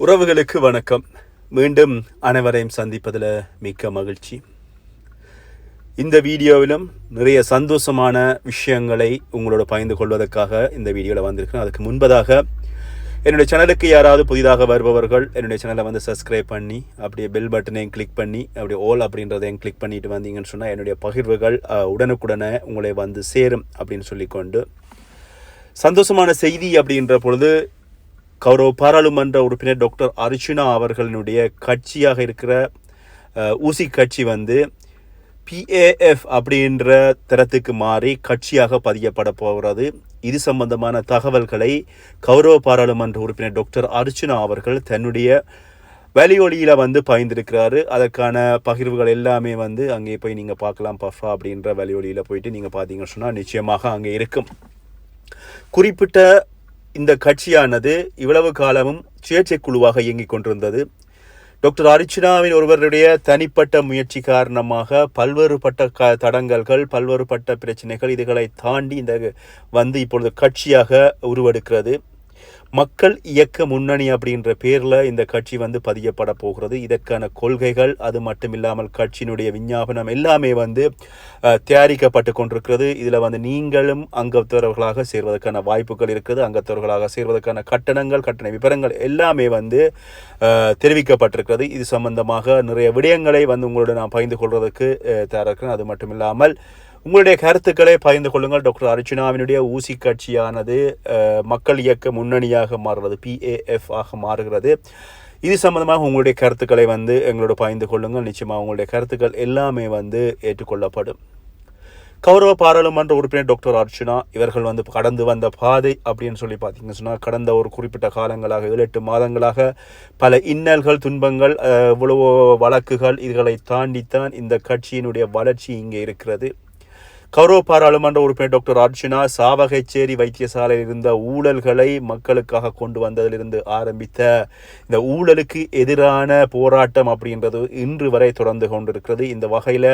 உறவுகளுக்கு வணக்கம். மீண்டும் அனைவரையும் சந்திப்பதில் மிக்க மகிழ்ச்சி. இந்த வீடியோவிலும் நிறைய சந்தோஷமான விஷயங்களை உங்களோட பகிர்ந்து கொள்வதற்காக இந்த வீடியோவில் வந்திருக்கிறேன். அதுக்கு முன்பதாக என்னுடைய சேனலுக்கு யாராவது புதிதாக வருபவர்கள் என்னுடைய சேனலை வந்து சப்ஸ்கிரைப் பண்ணி அப்படியே பெல் பட்டனையும் கிளிக் பண்ணி அப்படியே ஓல் அப்படின்றதையும் கிளிக் பண்ணிட்டு வந்தீங்கன்னு சொன்னால் என்னுடைய பகிர்வுகள் உடனுக்குடனே உங்களை வந்து சேரும் அப்படின்னு சொல்லிக்கொண்டு சந்தோஷமான செய்தி அப்படின்ற பொழுது கௌரவ பாராளுமன்ற உறுப்பினர் டாக்டர் அர்ச்சுனா அவர்களினுடைய கட்சியாக இருக்கிற ஊசி கட்சி வந்து பிஏஎஃப் அப்படின்ற தரத்துக்கு மாறி கட்சியாக பதியப்பட போகிறது. இது சம்பந்தமான தகவல்களை கௌரவ பாராளுமன்ற உறுப்பினர் டாக்டர் அர்ச்சுனா அவர்கள் தன்னுடைய வெளியொலியில் வந்து பகிர்ந்திருக்கிறாரு அதற்கான பகிர்வுகள் எல்லாமே வந்து அங்கே போய் நீங்கள் பார்க்கலாம் பஃபா அப்படின்ற வெளியொலியில் போயிட்டு நீங்கள் பார்த்தீங்கன்னு சொன்னால் நிச்சயமாக அங்கே இருக்கும். குறிப்பிட்ட இந்த கட்சியானது இவ்வளவு காலமும் சுயேட்சை குழுவாக இயங்கிக் கொண்டிருந்தது. டாக்டர் அரிச்சனாவின் ஒருவருடைய தனிப்பட்ட முயற்சி காரணமாக பல்வேறுபட்ட க தடங்கல்கள் பல்வேறுபட்ட பிரச்சனைகள் இதுகளை தாண்டி இந்த வந்து இப்பொழுது கட்சியாக உருவெடுக்கிறது. மக்கள் இயக்க முன்னணி அப்படின்ற பேரில் இந்த கட்சி வந்து பதியப்பட போகிறது. இதற்கான கொள்கைகள் அது மட்டும் இல்லாமல் கட்சியினுடைய விஞ்ஞாபனம் எல்லாமே வந்து தயாரிக்கப்பட்டு கொண்டிருக்கிறது. இதில் வந்து நீங்களும் அங்கத்தவர்களாக சேர்வதற்கான வாய்ப்புகள் இருக்குது. அங்கத்தவர்களாக சேர்வதற்கான கட்டணங்கள் கட்டண விவரங்கள் எல்லாமே வந்து தெரிவிக்கப்பட்டிருக்கிறது. இது சம்பந்தமாக நிறைய விடயங்களை வந்து உங்களோட நான் பகிர்ந்து கொள்வதற்கு தயாராக இருக்கிறேன். அது மட்டும் இல்லாமல் உங்களுடைய கருத்துக்களை பகிர்ந்து கொள்ளுங்கள். டாக்டர் அர்ச்சனாவினுடைய ஊசி கட்சியானது மக்கள் இயக்க முன்னணியாக மாறுகிறது பிஏஎஃப் ஆக மாறுகிறது. இது சம்பந்தமாக உங்களுடைய கருத்துக்களை வந்து எங்களோட பகிர்ந்து கொள்ளுங்கள். நிச்சயமாக உங்களுடைய கருத்துக்கள் எல்லாமே வந்து ஏற்றுக்கொள்ளப்படும். கௌரவ பாராளுமன்ற உறுப்பினர் டாக்டர் அர்ச்சனா இவர்கள் வந்து கடந்து வந்த பாதை அப்படின்னு சொல்லி பார்த்தீங்கன்னு சொன்னால் கடந்த ஒரு குறிப்பிட்ட காலங்களாக ஏழு எட்டு மாதங்களாக பல இன்னல்கள் துன்பங்கள் இவ்வளவு இவ்வளவோ வழக்குகள் இதுகளை தாண்டித்தான் இந்த கட்சியினுடைய வளர்ச்சி இங்கே இருக்கிறது. கௌரவ பாராளுமன்ற உறுப்பினர் டாக்டர் அர்ஜுனா சாவகச்சேரி வைத்தியசாலையில் இருந்த ஊழல்களை மக்களுக்காக கொண்டு வந்ததிலிருந்து ஆரம்பித்த இந்த ஊழலுக்கு எதிரான போராட்டம் அப்படின்றது இன்று வரை தொடர்ந்து கொண்டிருக்கிறது. இந்த வகையில்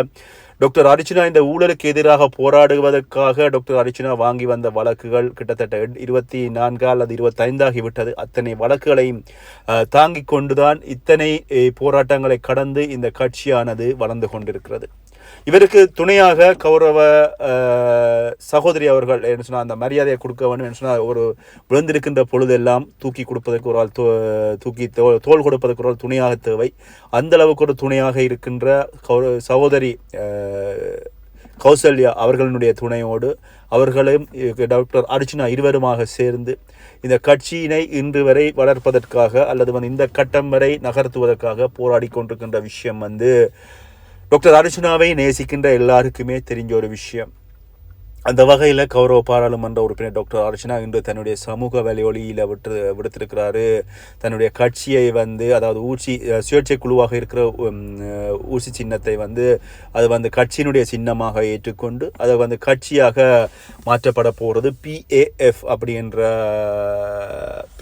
டாக்டர் அர்ச்சனா இந்த ஊழலுக்கு எதிராக போராடுவதற்காக டாக்டர் அர்ச்சனா வாங்கி வந்த வழக்குகள் கிட்டத்தட்ட இருபத்தி நான்கு அல்லது இருபத்தைந்தாகி விட்டது. அத்தனை வழக்குகளையும் தாங்கி தாங்கிக் கொண்டுதான் இத்தனை போராட்டங்களை கடந்து இந்த கட்சியானது வளர்ந்து கொண்டிருக்கிறது. இவருக்கு துணையாக கௌரவ சகோதரி அவர்கள் என்ன சொன்னால் அந்த மரியாதையை கொடுக்க வேண்டும் என்று சொன்னால் ஒரு விழுந்திருக்கின்ற பொழுதெல்லாம் தூக்கி கொடுப்பதற்கு ஒரு ஆள் தோ- தூக்கி தோல் தோள் கொடுப்பதற்கு ஒரு ஆள் துணையாக தேவை. அந்த அளவுக்கு ஒரு துணையாக இருக்கின்ற கௌர- சகோதரி கௌசல்யா அவர்களுடைய துணையோடு அவர்களும் டாக்டர் அர்ச்சனா இருவருமாக சேர்ந்து இந்த கட்சியினை இன்று வரை வளர்ப்பதற்காக அல்லது வந்து இந்த கட்டம் வரை நகர்த்துவதற்காக போராடி கொண்டிருக்கின்ற விஷயம் வந்து டாக்டர் அர்ஜுனாவை நேசிக்கின்ற எல்லாருக்குமே தெரிஞ்ச ஒரு விஷயம். அந்த வகையில் கௌரவ பாராளுமன்ற உறுப்பினர் டாக்டர் அர்ச்சனா இன்று தன்னுடைய சமூக வலையொலியில் விட்டு விடுத்திருக்கிறாரு. தன்னுடைய கட்சியை வந்து அதாவது ஊசி சுயேட்சை குழுவாக இருக்கிற ஊசி சின்னத்தை வந்து அது வந்து கட்சியினுடைய சின்னமாக ஏற்றுக்கொண்டு அதை வந்து கட்சியாக மாற்றப்பட போகிறது பிஏஎஃப் அப்படின்ற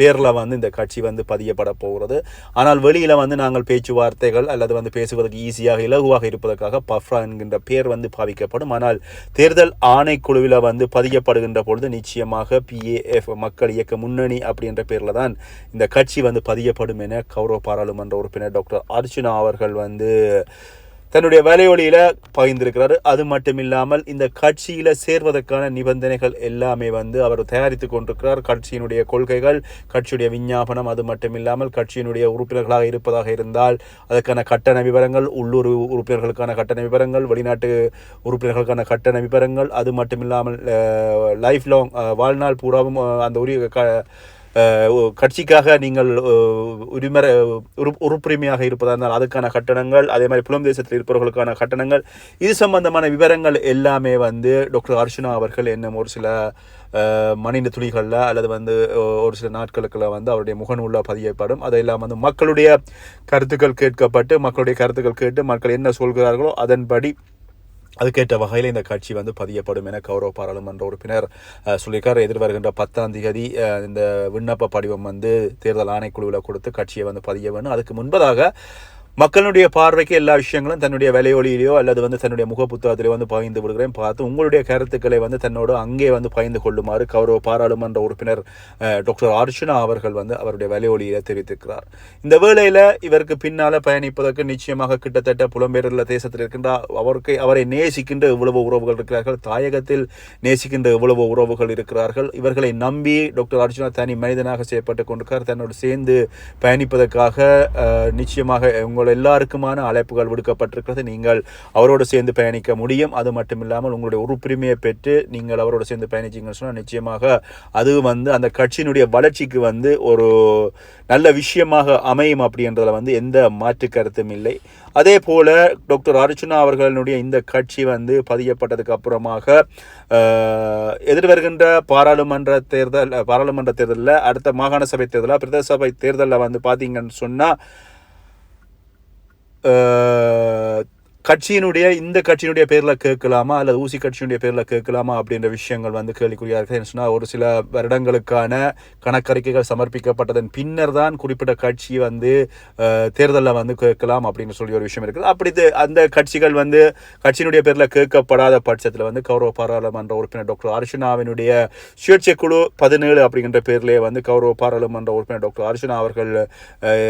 பேரில் வந்து இந்த கட்சி வந்து பதியப்பட போகிறது. ஆனால் வெளியில் வந்து நாங்கள் பேச்சுவார்த்தைகள் அல்லது வந்து பேசுவதற்கு ஈஸியாக இலகுவாக இருப்பதற்காக பஃப்ரா என்கின்ற பேர் வந்து பாவிக்கப்படும். ஆனால் தேர்தல் குழுவில் வந்து பதியப்படுகின்ற பொழுது நிச்சயமாக பிஏஎஃப் மக்கள் இயக்க முன்னணி அப்படின்ற பேரில் தான் இந்த கட்சி வந்து பதியப்படும் என கௌரவ பாராளுமன்ற உறுப்பினர் டாக்டர் அர்ச்சுனா அவர்கள் வந்து தன்னுடைய வலையொலியில பகிர்ந்திருக்கிறாரு அது மட்டும் இல்லாமல் இந்த கட்சியில் சேர்வதற்கான நிபந்தனைகள் எல்லாமே வந்து அவர் தயாரித்து கொண்டிருக்கிறார். கட்சியினுடைய கொள்கைகள் கட்சியுடைய விஞ்ஞாபனம் அது மட்டும் இல்லாமல் கட்சியினுடைய உறுப்பினர்களாக இருப்பதாக இருந்தால் அதற்கான கட்டண விவரங்கள் உள்ளூர் உறுப்பினர்களுக்கான கட்டண விவரங்கள் வெளிநாட்டு உறுப்பினர்களுக்கான கட்டண விவரங்கள் அது மட்டும் இல்லாமல் லைஃப் லாங் வாழ்நாள் பூராவும் அந்த உரிய க கட்சிக்காக நீங்கள் அஹ், உரிமர உறுப்புரிமையாக இருப்பதாக இருந்தால் அதுக்கான கட்டணங்கள் அதே மாதிரி புலம் தேசத்தில் இருப்பவர்களுக்கான கட்டணங்கள் இது சம்பந்தமான விவரங்கள் எல்லாமே வந்து டாக்டர் அர்ச்சனா அவர்கள் என்னும் ஒரு சில மனித துளிகளில் அல்லது வந்து ஒரு சில நாட்களுக்குள்ள வந்து அவருடைய முகநூலில் பதியப்படும் அதெல்லாம் வந்து மக்களுடைய கருத்துக்கள் கேட்கப்பட்டு மக்களுடைய கருத்துக்கள் கேட்டு மக்கள் என்ன சொல்கிறார்களோ அதன்படி அதுக்கேற்ற வகையில் இந்த கட்சி வந்து பதியப்படும் என கௌரவ பாராளுமன்ற உறுப்பினர் சொல்லியிருக்கார். எதிர்வருகின்ற பத்தாம் தேதி இந்த விண்ணப்ப படிவம் வந்து தேர்தல் ஆணைக்குழுவில் கொடுத்து கட்சியை வந்து பதிய வேணும் அதுக்கு முன்பதாக மக்களுடைய பார்வைக்கு எல்லா விஷயங்களும் தன்னுடைய விலையொலியிலையோ அல்லது வந்து தன்னுடைய முக புத்தகத்திலேயோ வந்து பகிர்ந்து விடுகிறேன். பார்த்து உங்களுடைய கருத்துக்களை வந்து தன்னோடு அங்கே வந்து பகிர்ந்து கொள்ளுமாறு கௌரவ பாராளுமன்ற உறுப்பினர் டாக்டர் அர்ச்சனா அவர்கள் வந்து அவருடைய விலையொலியில தெரிவித்திருக்கிறார். இந்த வேளையில இவருக்கு பின்னால பயணிப்பதற்கு நிச்சயமாக கிட்டத்தட்ட புலம்பெயர்ல தேசத்தில் இருக்கின்ற அவருக்கு அவரை நேசிக்கின்ற இவ்வளவு உறவுகள் இருக்கிறார்கள் தாயகத்தில் நேசிக்கின்ற இவ்வளவு உறவுகள் இருக்கிறார்கள் இவர்களை நம்பி டாக்டர் அர்ச்சனா தனி மனிதனாக செய்யப்பட்டு கொண்டிருக்கார். தன்னோடு சேர்ந்து பயணிப்பதற்காக நிச்சயமாக உங்கள் எல்லாருக்குமான அழைப்புகள் விடுக்கப்பட்டிருக்கிறது. நீங்கள் அவரோடு சேர்ந்து பயணிக்க முடியும். அது மட்டும் இல்லாமல் உங்களுடைய உறுப்புரிமையை பெற்று நீங்கள் அவரோடு சேர்ந்து பயணிச்சீங்கன்னு சொன்னால் நிச்சயமாக அது வந்து அந்த கட்சியினுடைய வளர்ச்சிக்கு வந்து ஒரு நல்ல விஷயமாக அமையும் அப்படின்றதில் வந்து எந்த மாற்று கருத்தும் இல்லை. அதே போல் டாக்டர் அர்ச்சுனா அவர்களுடைய இந்த கட்சி வந்து பதியப்பட்டதுக்கு அப்புறமாக எதிர்வருகின்ற பாராளுமன்ற தேர்தல் பாராளுமன்ற தேர்தலில் அடுத்த மாகாண சபை தேர்தலாக பிரதேச சபை தேர்தலில் வந்து பார்த்தீங்கன்னு சொன்னால் euh, கட்சியினுடைய இந்த கட்சியினுடைய பேரில் கேட்கலாமா? அல்லது ஊசி கட்சியினுடைய பேரில் கேட்கலாமா? அப்படின்ற விஷயங்கள் வந்து கேள்விக்குறியாக இருக்குது சொன்னால் ஒரு சில வருடங்களுக்கான கணக்கறிக்கைகள் சமர்ப்பிக்கப்பட்டதன் பின்னர் தான் குறிப்பிட்ட கட்சி வந்து தேர்தலில் வந்து கேட்கலாம் அப்படின்னு சொல்லி ஒரு விஷயம் இருக்குது. அப்படி இது- அந்த கட்சிகள் வந்து கட்சியினுடைய பேரில் கேட்கப்படாத பட்சத்தில் வந்து கௌரவ பாராளுமன்ற உறுப்பினர் டாக்டர் அர்ச்சனாவினுடைய சுயேட்சை குழு பதினேழு அப்படிங்கிற பேரிலே வந்து கௌரவ பாராளுமன்ற உறுப்பினர் டாக்டர் அர்ச்சனா அவர்கள்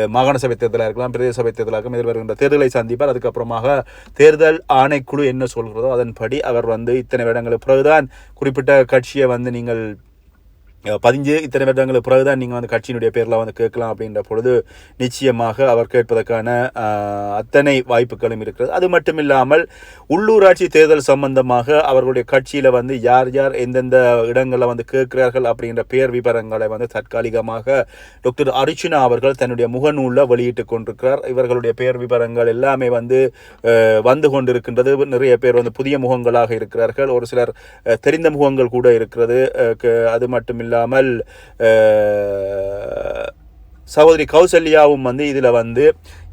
மாகாண சபை தேர்தலாக இருக்கலாம் பிரதேச சபை தேர்தலாக எதிர்வருகின்ற தேர்தலை சந்திப்பார். அதுக்கப்புறமாக தேர்தல் ஆணைக்குழு என்ன சொல்கிறதோ அதன்படி அவர் வந்து இத்தனை வருடங்களுக்கு பிறகுதான் குறிப்பிட்ட கட்சியை வந்து நீங்கள் பதிஞ்சு இத்தனை வருடங்களுக்கு பிறகுதான் நீங்கள் வந்து கட்சியினுடைய பேரில் வந்து கேட்கலாம் அப்படின்ற பொழுது நிச்சயமாக அவர் கேட்பதற்கான அத்தனை வாய்ப்புகளும் இருக்கிறது. அது மட்டும் இல்லாமல் உள்ளூராட்சி தேர்தல் சம்பந்தமாக அவர்களுடைய கட்சியில் வந்து யார் யார் எந்தெந்த இடங்களில் வந்து கேட்கிறார்கள் அப்படின்ற பெயர் விவரங்களை வந்து தற்காலிகமாக டாக்டர் அர்ச்சுனா அவர்கள் தன்னுடைய முகநூலில் வெளியிட்டு கொண்டிருக்கிறார். இவர்களுடைய பெயர் விவரங்கள் எல்லாமே வந்து வந்து கொண்டிருக்கின்றது. நிறைய பேர் வந்து புதிய முகங்களாக இருக்கிறார்கள். ஒரு சிலர் தெரிந்த முகங்கள் கூட இருக்கிறது. க- அது மட்டும் இல்லாமல் அஹ், சகோதரி கௌசல்யாவும் வந்து இதில் வந்து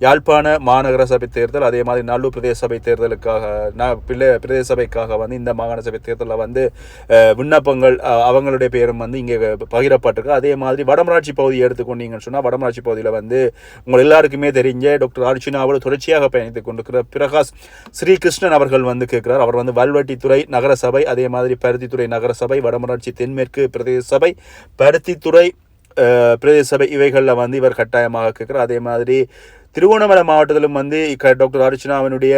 யாழ்ப்பாண மாநகர சபை தேர்தல் அதே மாதிரி நல்லூர் பிரதேச சபை தேர்தலுக்காக நான் பிள்ளை பிரதேச சபைக்காக வந்து இந்த மாகாண சபை தேர்தலில் வந்து விண்ணப்பங்கள் அவங்களுடைய பேரும் வந்து இங்கே பகிரப்பட்டிருக்கு. அதே மாதிரி வடமராட்சி பகுதியை எடுத்துக்கொண்டீங்கன்னு சொன்னால் வடமராட்சி பகுதியில் வந்து உங்கள் எல்லாருக்குமே தெரிஞ்ச டாக்டர் அர்ஜுனாவோடு தொடர்ச்சியாக பயணித்துக் கொண்டிருக்கிற பிரகாஷ் ஸ்ரீகிருஷ்ணன் அவர்கள் வந்து கேட்கிறார். அவர் வந்து வல்வட்டித்துறை நகர சபை அதே மாதிரி பருத்தித்துறை நகர சபை வடமராட்சி தென்மேற்கு பிரதேச சபை பருத்தித்துறை பிரதேச சபை இவைகளில் வந்து இவர் கட்டாயமாக கேட்குறார். அதே மாதிரி திருவண்ணாமலை மாவட்டத்திலும் வந்து க- டாக்டர் அர்ச்சனாவினுடைய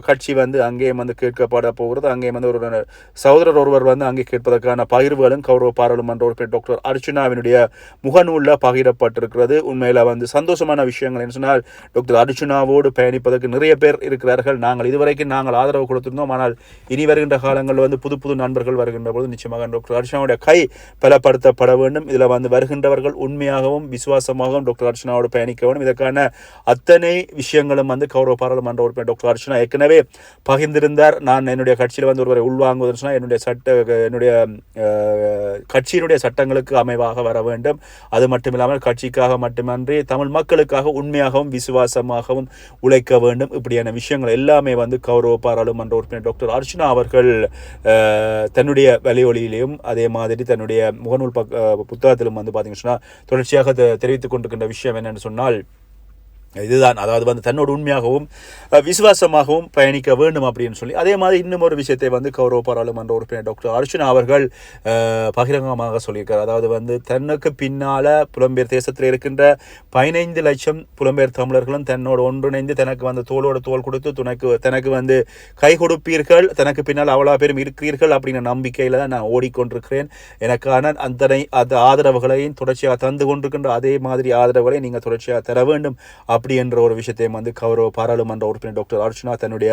கட்சி வந்து அங்கேயும் வந்து கேட்கப்பட போகிறது. அங்கேயும் வந்து ஒரு சகோதரர் ஒருவர் வந்து அங்கே கேட்பதற்கான பகிர்வுகளும் கௌரவ பாராளுமன்ற உறுப்பினர் டாக்டர் அர்ச்சனாவினுடைய முகநூலில் பகிரப்பட்டிருக்கிறது. உண்மையில் வந்து சந்தோஷமான விஷயங்கள் என்ன சொன்னால் டாக்டர் அர்ச்சனாவோடு பயணிப்பதற்கு நிறைய பேர் இருக்கிறார்கள். நாங்கள் இதுவரைக்கும் நாங்கள் ஆதரவு கொடுத்திருந்தோம். ஆனால் இனி வருகின்ற காலங்களில் வந்து புது புது நண்பர்கள் வருகின்ற பொழுது நிச்சயமாக டாக்டர் அர்ச்சனாவுடைய கை பலப்படுத்தப்பட வேண்டும். இதில் வந்து வருகின்றவர்கள் உண்மையாகவும் விசுவாசமாகவும் டாக்டர் அர்ச்சனாவோடு பயணிக்க வேண்டும். இதற்கான அத்தனை விஷயங்களும் வந்து கௌரவ பாராளுமன்ற உறுப்பினர் டாக்டர் அர்ச்சனா ஏற்கனவே பகிர்ந்திருந்தார். நான் என்னுடைய கட்சியில் வந்து ஒருவரை உள்வாங்குவதுன்னு சொன்னால் என்னுடைய சட்ட என்னுடைய கட்சியினுடைய சட்டங்களுக்கு அமைவாக வர வேண்டும். அது மட்டும் இல்லாமல் கட்சிக்காக மட்டுமன்றி தமிழ் மக்களுக்காக உண்மையாகவும் விசுவாசமாகவும் உழைக்க வேண்டும். இப்படியான விஷயங்கள் எல்லாமே வந்து கௌரவ பாராளுமன்ற உறுப்பினர் டாக்டர் அர்ச்சனா அவர்கள் தன்னுடைய வலியொலியிலையும் அதே மாதிரி தன்னுடைய முகநூல் பக் புத்தகத்திலும் வந்து பார்த்தீங்கன்னு சொன்னால் தொடர்ச்சியாக தெரிவித்துக் கொண்டிருக்கின்ற விஷயம் என்னென்னு சொன்னால் இதுதான். அதாவது வந்து தன்னோட உண்மையாகவும் விசுவாசமாகவும் பயணிக்க வேண்டும் அப்படின்னு சொல்லி. அதே மாதிரி இன்னும் ஒரு விஷயத்தை வந்து கௌரவ பாராளுமன்ற உறுப்பினர் டாக்டர் அர்ஜுனா அவர்கள் பகிரங்கமாக சொல்லியிருக்கார். அதாவது வந்து தன்னுக்கு பின்னால புலம்பெயர் தேசத்தில் இருக்கின்ற பதினைந்து லட்சம் புலம்பெயர் தமிழர்களும் தன்னோடு ஒன்றிணைந்து தனக்கு வந்து தோளோட தோல் கொடுத்து துணக்கு தனக்கு வந்து கை கொடுப்பீர்கள். தனக்கு பின்னால் அவ்வளோ பேரும் இருக்கிறீர்கள் அப்படிங்கிற நம்பிக்கையில் தான் நான் ஓடிக்கொண்டிருக்கிறேன். எனக்கான அத்தனை அந்த ஆதரவுகளையும் தொடர்ச்சியாக தந்து கொண்டிருக்கின்ற அதே மாதிரி ஆதரவுகளை நீங்கள் தொடர்ச்சியாக தர வேண்டும். அப்படி என்ற ஒரு விஷயத்தையும் வந்து கௌரவ பாராளுமன்ற உறுப்பினர் டாக்டர் அர்ச்சனா தன்னுடைய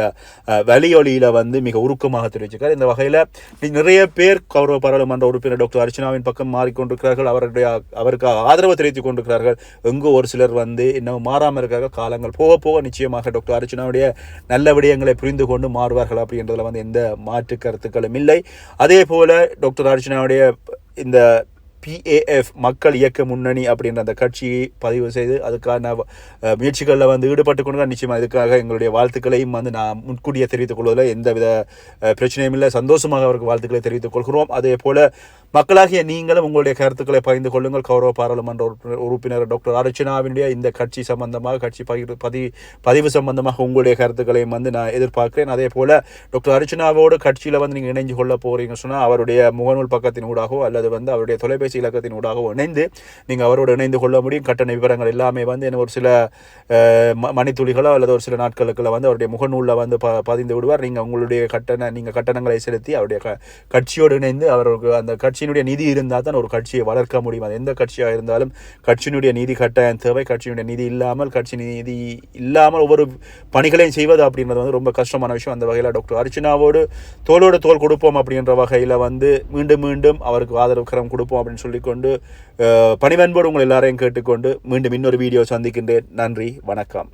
வலியொலியில் வந்து மிக உருக்கமாக தெரிவிச்சிருக்கார். இந்த வகையில் நிறைய பேர் கௌரவ பாராளுமன்ற உறுப்பினர் டாக்டர் அர்ச்சனாவின் பக்கம் மாறிக்கொண்டிருக்கிறார்கள். அவருடைய அவருக்கு ஆதரவு தெரிவித்துக் கொண்டிருக்கிறார்கள். எங்கோ ஒரு சிலர் வந்து இன்னும் மாறாமல் இருக்கிறார்கள் காலங்கள் போக போக நிச்சயமாக டாக்டர் அர்ச்சனாவுடைய நல்ல விடயங்களை புரிந்து கொண்டு மாறுவார்கள் அப்படின்றதுல வந்து எந்த மாற்று கருத்துக்களும் இல்லை. அதே போல டாக்டர் அர்ச்சனாவுடைய இந்த பிஏஎஃப் மக்கள் இயக்க முன்னணி அப்படின்ற அந்த கட்சியை பதிவு செய்து அதுக்கான முயற்சிகளில் வந்து ஈடுபட்டு கொண்டு நிச்சயமாக இதுக்காக எங்களுடைய வாழ்த்துக்களையும் வந்து நான் முன்கூட்டியே தெரிவித்துக் கொள்வதில் எந்தவித பிரச்சனையும் இல்லை. சந்தோஷமாக அவருக்கு வாழ்த்துக்களை தெரிவித்துக் கொள்கிறோம். அதே போல் மக்களாகிய நீங்களும் உங்களுடைய கருத்துக்களை பகிர்ந்து கொள்ளுங்கள். கௌரவ பாராளுமன்ற உறுப்பினர் உறுப்பினர் டாக்டர் அர்ச்சனாவினுடைய இந்த கட்சி சம்பந்தமாக கட்சி பகிர் பதிவு பதிவு சம்பந்தமாக உங்களுடைய கருத்துக்களையும் வந்து நான் எதிர்பார்க்கிறேன். அதே போல் டாக்டர் அர்ச்சனாவோடு கட்சியில் வந்து நீங்கள் இணைஞ்சு கொள்ள போகிறீங்கன்னு சொன்னால் அவருடைய முகநூல் பக்கத்தின் ஊடாகவோ அல்லது வந்து அவருடைய தொலைபேசி இலக்கத்தின் ஊடாகவும் இணைந்து நீங்கள் அவரோடு இணைந்து கொள்ள முடியும். கட்டண விவரங்கள் எல்லாமே வந்து என்ன ஒரு சில ம- மணித்துளிகளோ அல்லது ஒரு சில நாட்களுக்குள்ள வந்து அவருடைய முகநூலில் வந்து ப பதிந்து விடுவார். நீங்கள் உங்களுடைய கட்டண நீங்கள் கட்டணங்களை செலுத்தி அவருடைய க கட்சியோடு இணைந்து அவருக்கு அந்த கட்சியினுடைய நிதி இருந்தால் தான் ஒரு கட்சியை வளர்க்க முடியும். அது எந்த கட்சியாக இருந்தாலும் கட்சியினுடைய நிதி கட்டாயம் தேவை. கட்சியினுடைய நிதி இல்லாமல் கட்சி நிதி இல்லாமல் ஒவ்வொரு பணிகளையும் செய்வது அப்படின்றது வந்து ரொம்ப கஷ்டமான விஷயம். அந்த வகையில் டாக்டர் அர்ச்சனாவோடு தோளோடு தோல் கொடுப்போம் அப்படின்ற வகையில் வந்து மீண்டும் மீண்டும் அவருக்கு ஆதரவு கரம் கொடுப்போம் அப்படின்னு சொல்லிக்கொண்டு பணிவன்போடு உங்கள் எல்லாரையும் கேட்டுக்கொண்டு மீண்டும் இன்னொரு வீடியோ சந்திக்கின்றேன். நன்றி வணக்கம்.